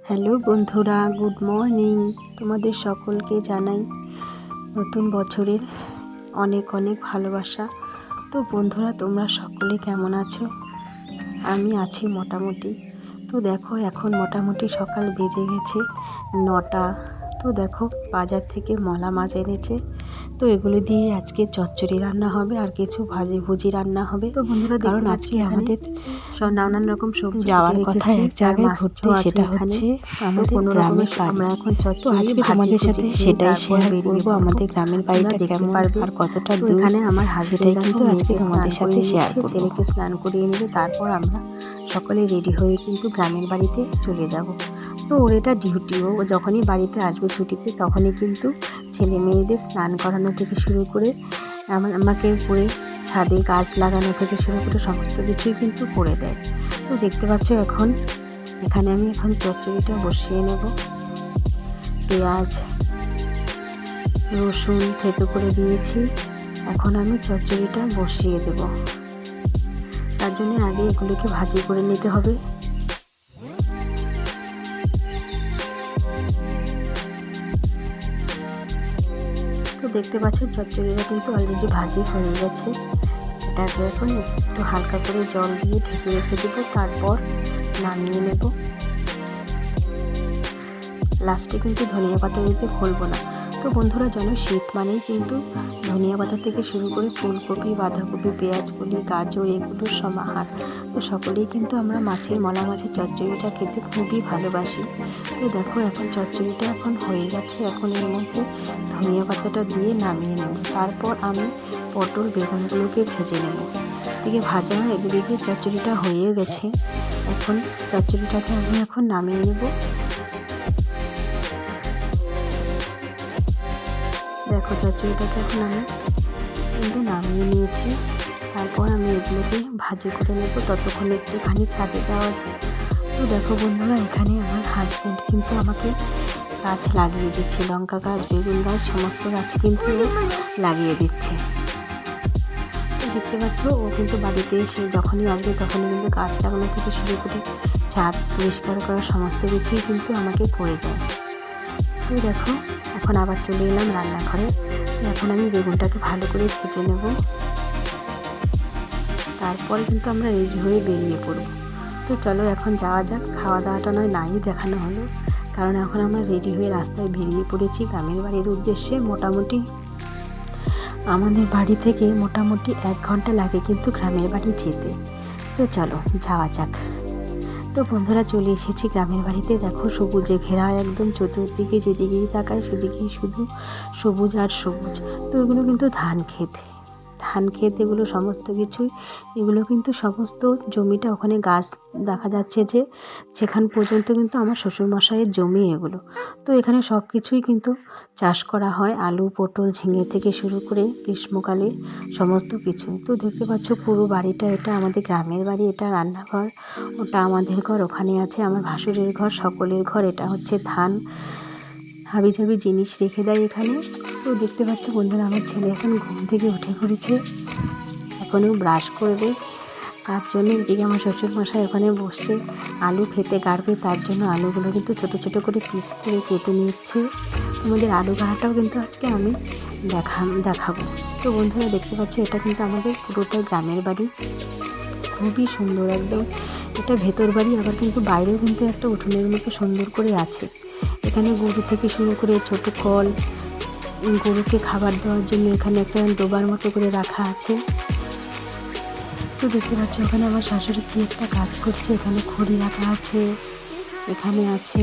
Hello বন্ধুরা, good morning. তোমাদের সকলকে জানাই নতুন বছরের অনেক অনেক ভালোবাসা। তো বন্ধুরা, তোমরা সকলে কেমন আছো? আমি আছি মোটামুটি। তো দেখো, এখন মোটামুটি সকাল বেজে গেছে নটা। তো দেখো বাজার থেকে মলা মাছ এনেছে। তো এগুলো দিয়ে আজকে চচ্চড়ি রান্না হবে আর কিছু ভাজি ভুজি রান্না হবে। তো বন্ধুরা কারণ আজকে আমাদের সব নানান রকম সবজি যাওয়ার কথা এক জায়গায় ঘুরতে সেটা হচ্ছে আমাদের কোনো গ্রামের রকমের আমরা এখন চচ্চড়ি আজকে আমাদের সাথে সেটাই শেয়ার করব। আমাদের গ্রামের বাড়িটা দেখতে কেমন পারবে। আর কতটা দূর এখানে আমার হাজবেন্ড কিন্তু আজকে তোমাদের সাথে শেয়ার করব। ছেলেকে স্নান করিয়ে নেবে তারপর আমরা সকলে রেডি হয়ে কিন্তু গ্রামের বাড়িতে চলে যাব। তো ওর এটা ডিউটি ও যখনই বাড়িতে আসবে ছুটিতে তখনই কিন্তু ছেলে মেয়েদের স্নান করানো থেকে শুরু করে, আমার, আমাকে করে ছাদে গাছ লাগানো থেকে শুরু করে সমস্ত কিছুই কিন্তু করে দেয়। তো দেখতে পাচ্ছ এখন, এখানে আমি এখন চচ্চড়িটা বসিয়ে নেব। পেঁয়াজ, রসুন থেতো করে দিয়েছি। এখন আমি চচ্চড়িটা বসিয়ে দেব। জন্য আগে এগুলোকে ভাজি করে নিতে হবে। তো দেখতে পাচ্ছেন, চচ্চড়িটা কিন্তু অলরেডি ভাজি হয়ে গেছে। এটাকে এখন একটু হালকা করে জল দিয়ে ঢেকে রেখে দেবো, তারপর নামিয়ে নেব। লাস্টে কিন্তু ধনিয়া পাতা দিতে খুলবো না। তো বন্ধুরা জানো, শীত মানেই কিন্তু ধনিয়া পাতা থেকে শুরু করে ফুলকপি, বাঁধাকপি, পেঁয়াজকলি, গাজর এগুলোর সমাহার তো সকলেই কিন্তু আমরা মাছের মলা মাছের চচ্চড়িটা খেতে খুবই ভালোবাসি। তো দেখো, এখন চচ্চড়িটা এখন হয়ে গেছে, এখন এর মধ্যে ধনিয়া পাতাটা দিয়ে নামিয়ে নেব। তারপর আমি পটল বেগুনগুলোকে ভেজে নেব। এদিকে ভাজা এদিকে চচ্চড়িটা হয়ে গেছে। এখন চচ্চড়িটাকে আমি এখন নামিয়ে নেব। দেখো চচ্চড়িটাকে এখন আমি কিন্তু নামিয়ে নিয়েছি। তারপর আমি এগুলোকে ভাজি করে নেব। ততক্ষণ একটুখানি ছাদে দেওয়া তো দেখো বন্ধুরা, এখানে আমার হাজব্যান্ড কিন্তু আমাকে গাছ লাগিয়ে দিচ্ছে। লঙ্কা গাছ, বেগুন গাছ, সমস্ত গাছ কিন্তু লাগিয়ে দিচ্ছে। দেখতে পাচ্ছ, ও কিন্তু বাড়িতে এসে যখনই আসবে তখনই কিন্তু গাছ লাগানো থেকে শুরু করে ছাদ পরিষ্কার করা সমস্ত কিছুই কিন্তু আমাকে করে দেয়। তো দেখো, এখন আবার চলে এলাম রান্নাঘরে। এখন আমি বেগুনটাকে ভালো করে ভেজে নেব। তারপরে কিন্তু আমরা রেডি হয়ে বেরিয়ে পড়ব। তো চলো এখন যাওয়া যাক। খাওয়া দাওয়াটা নয়, নাই দেখানো হলো। কারণ এখন আমরা রেডি হয়ে রাস্তায় বেরিয়ে পড়েছি গ্রামের বাড়ির উদ্দেশ্যে। মোটামুটি আমাদের বাড়ি থেকে মোটামুটি এক ঘণ্টা লাগে কিন্তু গ্রামের বাড়ি যেতে। তো চলো, যাওয়া যাক। তো বন্ধুরা চলে এসেছি গ্রামের বাড়িতে। দেখো সবুজে ঘেরা একদম চতুর্দিকে যেদিকেই তাকায় সেদিকেই শুধু সবুজ আর সবুজ। তো এগুলো কিন্তু ধান ক্ষেত। ধান ক্ষেত এগুলো সমস্ত কিছুই। এগুলো কিন্তু সমস্ত জমিটা ওখানে গাছ দেখা যাচ্ছে যে, সেখান পর্যন্ত কিন্তু আমার শ্বশুরমশাইয়ের জমি এগুলো। তো এখানে সব কিছুই কিন্তু চাষ করা হয়, আলু, পটল, ঝিঙে থেকে শুরু করে গ্রীষ্মকালে সমস্ত কিছু। তো দেখতে পাচ্ছ পুরো বাড়িটা এটা আমাদের গ্রামের বাড়ি, এটা রান্নাঘর। ওটা আমাদের ঘর, ওখানে আছে আমার ভাসুরের ঘর, সকলের ঘর, এটা হচ্ছে ধান। হাবিজাবি জিনিস রেখে দেয় এখানে। তো দেখতে পাচ্ছ বন্ধুরা, আমার ছেলে এখন ঘুম থেকে উঠে পড়েছে। এখনও ব্রাশ করবে। তার জন্য এদিকে আমার শ্বশুরমশাই ওখানে বসছে। আলু খেতে গাড়বে, তার জন্য আলুগুলো কিন্তু ছোটো ছোটো করে পিস করে কেটে নিচ্ছে। তোমাদের আলু গাড়াটাও কিন্তু আজকে আমি দেখা, দেখাবো। তো বন্ধুরা, দেখতে পাচ্ছ, এটা কিন্তু আমাদের পুরোটাই গ্রামের বাড়ি। খুবই সুন্দর একদম। এটা ভেতর বাড়ি, আবার কিন্তু বাইরেও কিন্তু একটা উঠোনের মতো সুন্দর করে আছে। এখানে গরু থেকে শুরু করে ছোট কল গরুকে খাবার দেওয়ার জন্য এখানে একটা ডোবার মতো করে রাখা আছে। তো দেখতে পাচ্ছি ওখানে আমার শাশুড়ি কি একটা কাজ করছে। এখানে খড়ি রাখা আছে, এখানে আছে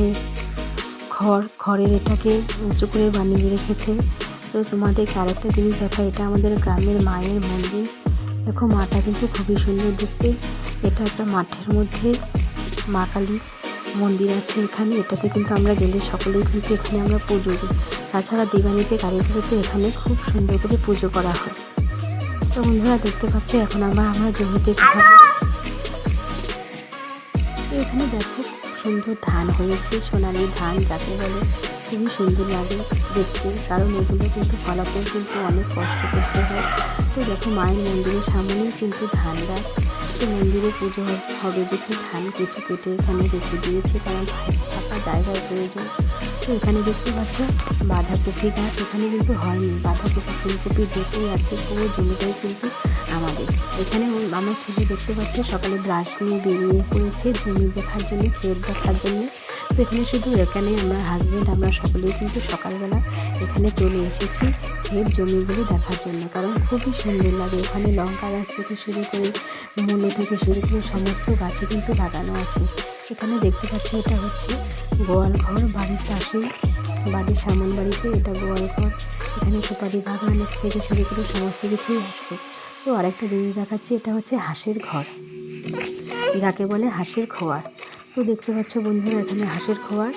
খড়। খড়ের এটাকে উঁচু করে বানিয়ে রেখেছে। তো তোমাদেরকে আরেকটা জিনিস দেখা এটা আমাদের গ্রামের মায়ের মন্দির। দেখো মাটা কিন্তু খুবই সুন্দর দেখতে। এটা একটা মাঠের মধ্যে মা কালী মন্দির আছে এখানে, এটাতে কিন্তু আমরা গেলে সকলেই কিন্তু এখানে আমরা পুজো দিই। তাছাড়া দিবানিতে কালীপুজোতে এখানে খুব সুন্দর করে পুজো করা হয়। তো বন্ধুরা দেখতে পাচ্ছ, এখন আমরা আমরা জমিতে এখানে দেখো, খুব সুন্দর ধান হয়েছে, সোনালি ধান যাকে বলে। খুবই সুন্দর লাগে দেখতে, কারণ এগুলো কিন্তু ফলাফল কিন্তু অনেক কষ্ট করতে হয়। তো দেখো মায়ের মন্দিরের সামনেই কিন্তু ধান গাছ। তো মন্দিরে পুজো হবে দেখে ধান কিছু কেটে এখানে রেখে দিয়েছে, কারণ ফাঁকা জায়গার প্রয়োজন। তো এখানে দেখতে পাচ্ছ বাঁধাকপি গাছ, এখানে কিন্তু হয়নি। বাঁধাকপি ফুলকপি দুটোই আছে, পুরো জমিটাই কিন্তু আমাদের। এখানে আমার ছেলে দেখতে পাচ্ছে সকালে ব্রাশ নিয়ে বেরিয়ে পড়েছে, জমি দেখার জন্য, ক্ষেত দেখার জন্য। এখানে শুধু এখানে আমরা হাজব্যান্ড আমরা সকলেই কিন্তু সকালবেলা এখানে চলে এসেছি ক্ষেত জমিগুলো দেখার জন্য। কারণ খুবই সুন্দর লাগে। ওখানে লঙ্কা গাছ থেকে শুরু করে মূলো থেকে শুরু করে সমস্ত গাছই কিন্তু লাগানো আছে। এখানে দেখতে পাচ্ছি এটা হচ্ছে গোয়াল ঘর। বাড়ির পাশে বাড়ির সামন বাড়িতে এটা গোয়াল ঘর। এখানে সুপারি বাগান থেকে শুরু করে সমস্ত কিছুই আছে। তো আরেকটা জিনিস দেখাচ্ছি, এটা হচ্ছে হাঁসের ঘর। যাকে বলে হাঁসের খোয়ার। তো দেখতে পাচ্ছ বন্ধুরা, এখানে হাঁসের খোয়ার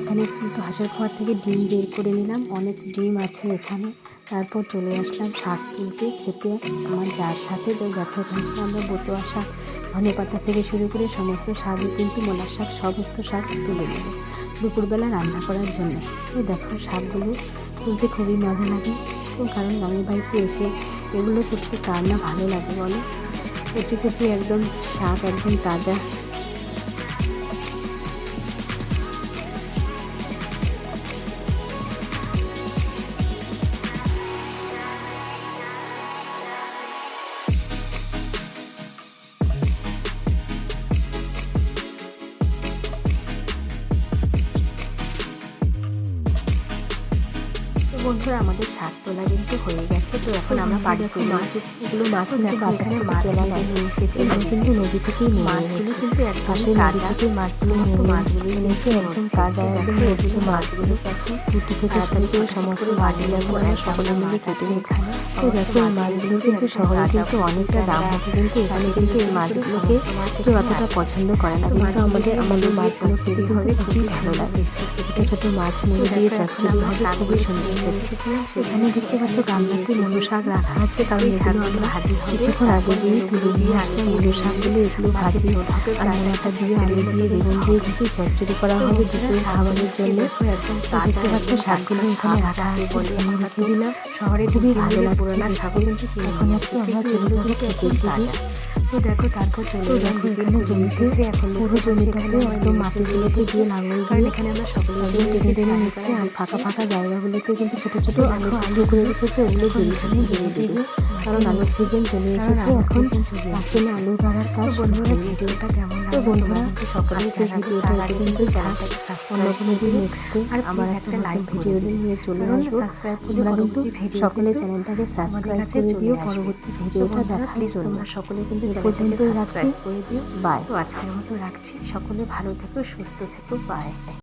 এখানে কিন্তু হাঁসের খোয়ার থেকে ডিম বের করে নিলাম। অনেক ডিম আছে এখানে। তারপর চলে আসলাম শাক তুলতে খেতে। আমার যার সাথে তো কিন্তু আমরা বতুয়া শাক, ধনে পাতা থেকে শুরু করে সমস্ত শাকই কিন্তু মোলার শাক, সমস্ত শাক তুলে নেব দুপুরবেলা রান্না করার জন্য। তো দেখো শাকগুলো তুলতে খুবই মজা লাগে। তো কারণ গ্রামের বাড়িতে এসে এগুলো করতে কার না ভালো লাগে বলো? কচি কচি একদম শাক একদম তাজা। বন্ধুরা আমাদের শাক তোলা কিন্তু হয়ে গেছে। তো এখন আমরা বাড়ি চলে এসেছি। এগুলো মাছ কিন্তু বাজার এখানে থেকে কেনা নিয়ে এসেছি। এগুলো কিন্তু নদী থেকেই নিয়ে মাছগুলো এনেছি। কিন্তু একদম পাশের নদী থেকে মাছগুলো নিয়ে মাছগুলো এনেছি। একদম। তাজা একদম দেখো মাছগুলো। দেখো টুটি থেকে শুরু করে সমস্ত মাছগুলো আমরা সকলে মিলে কেটে নিই তো দেখো এই মাছগুলো কিন্তু শহরে কিন্তু অনেকটা দাম হবে কিন্তু এখানে কিন্তু এই মাছগুলোকে কেউ অতটা পছন্দ করে না। কিন্তু আমাদের আমাদের মাছগুলো খেতে কিন্তু খুবই ভালো লাগে। ছোটো ছোটো মাছ মুড়ি দিয়ে চচ্চড়ি হবে খুবই সুন্দর খেতে এখানে দেখতে পাচ্ছ গামলাতে মুলো শাক রাখা আছে কারণ এগুলো আমরা কিছুক্ষণ আগে দিয়ে তুলে নিয়ে আসলে মুলো শাকগুলো এগুলো ভাজি আর নোড়াটা দিয়ে আলু দিয়ে বেগুন দিয়ে কিন্তু চচ্চড়ি করা হবে দুপুরে খাবারের জন্য দেখতে পাচ্ছ শাকগুলো এখানে রাখা আছে আমি রেখে দিলাম শহরে খুবই ভালো লাগছে। শাকও এখন একটু আমরা চলে যাব দিকে। তাজা। তো দেখো তারপর চলে দেখো এখানে জমিতে। এখন পুরো এখানে একদম মাটিগুলোকে দিয়ে লাঙল কারণ দিয়ে এখানে আমরা সকলে টেনে টেনে নিচ্ছে আর ফাঁকা ফাঁকা জায়গাগুলোতে কিন্তু ছোট ছোট আলু আলু করে রেখেছে ওগুলো দিয়ে এখানে দিয়ে দেবে। কারণ আলুর সিজন চলে এসেছে এখন তার জন্য আলু গাড়ার কাজ শুরু হয়ে গেছে। কেমন তো বন্ধুরা সকালে জানাবে ভিডিওটা আগে কিন্তু অন্য সাবস্ক্রাইব কোনো করে দিন নেক্সট আর আমার একটা করে ভিডিও নিয়ে চলে আসব। তোমরা কিন্তু সকলে চ্যানেলটাকে সাবস্ক্রাইব করে দিও। পরবর্তী ভিডিওটা দেখার জন্য সকলে কিন্তু চ্যানেলটাকে রাখছি। সাবস্ক্রাইব করে দিও। বাই তো আজকের মতো রাখছি। সকলে ভালো থেকো সুস্থ থেকো। বাই